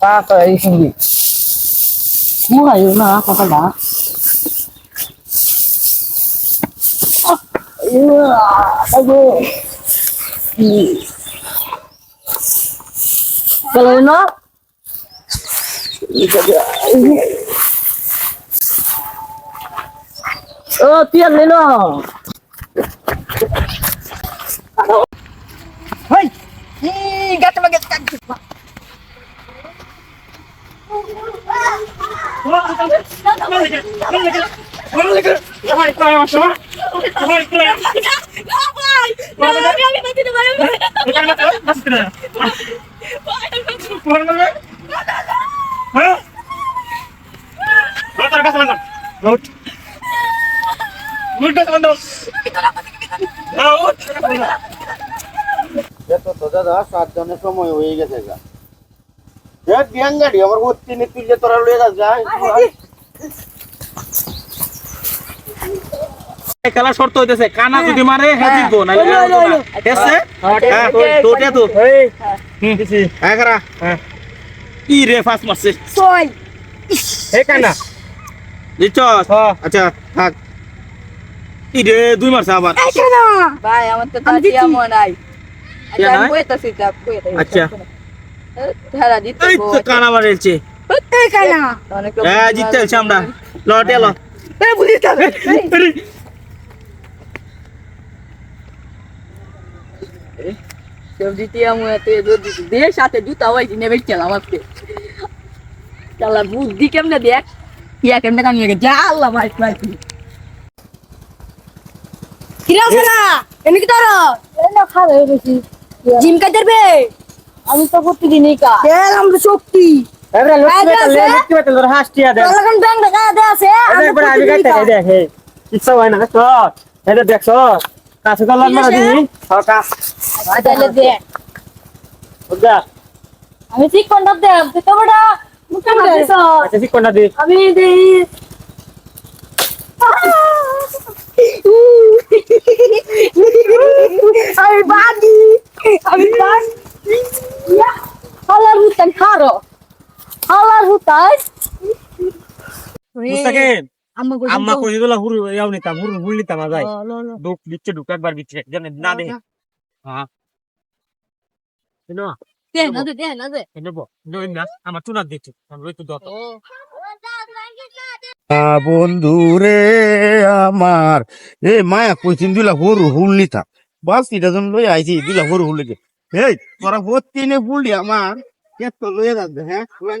তাড়াতাড়ি শুনবি মহাই না কথাটা চলো না ও তুই আর লেলো হেই ই গাতে মাগে এতো তো দাদা সাত সময় হয়ে গেছে গা দেখ বিয়ান গাড়ি আমার ভর্তি নি তুই তোরা লয়ে যাস গা খেলা শর্ত হইতেছে কানা যদি মারে হ্যাঁ। জিতবো না। ঠিক আছে? হ্যাঁ তো হ্যাঁ খারা ই রে ফাস্ট মারছে। জিতছস আচ্ছা থাক। ই রে দুই মারছে আবার। ভাই আমার তো তাতিয়া মনে নাই। আচ্ছা। দিতে কানা মারেছে হ্যাঁ জিততে হচ্ছে আমরা। লটে ল কেউ দ্বিতীয় মুয়াতে যদি দে সাথে জুতা হইছি নেবে চলাম আজকে চালা বুদ্ধি কেমনে দেখ? ইয়া কেমনে কামিয়ে গে যা কাজ আমি তো প্রতিদিনই কা। তেল আমরা শক্তি? এবারে বেটা আছে। লক্ষ্মী বেটা তোর হাসটিয়া দে। লাগান ব্যাংক দেখা দে আছে এবারে পরে আমি গাইতে গাই দেখ হে ইচ্ছা হয় না দেখছ এটা দেখছ কাছে গলার মারা দিই হকা তাহলে দে। বুঝা আমি ঠিক কোনটা দে তুই তো বড় মুখে মারিস আচ্ছা ঠিক কোনটা দি। আমি দেই আমি হালার হুতান মুস্তাকিম আম্মা কই আম্মা কই দিলা হুরু ইয়াও নিতাম হুরু হুল নিতাম আজাই। দুক দিচ্ছে ঢুক একবার বিচ্ছে জানে না দে হ্যাঁ। দে না দে দে না দে। এনো বো না আমার তুনা দিচ্ছে। আমি রইতো দত বন্ধু রে আমার। এ মায়া কইছিন দিলা হরু হুল নিতা বাস এটা জন লই আইছি দিলা হরু হুল লেগে এই তোরা ভর্তি নে ফুললি আমার। কেত লয়ে যাস হ্যাঁ আচ্ছা হ্যাঁ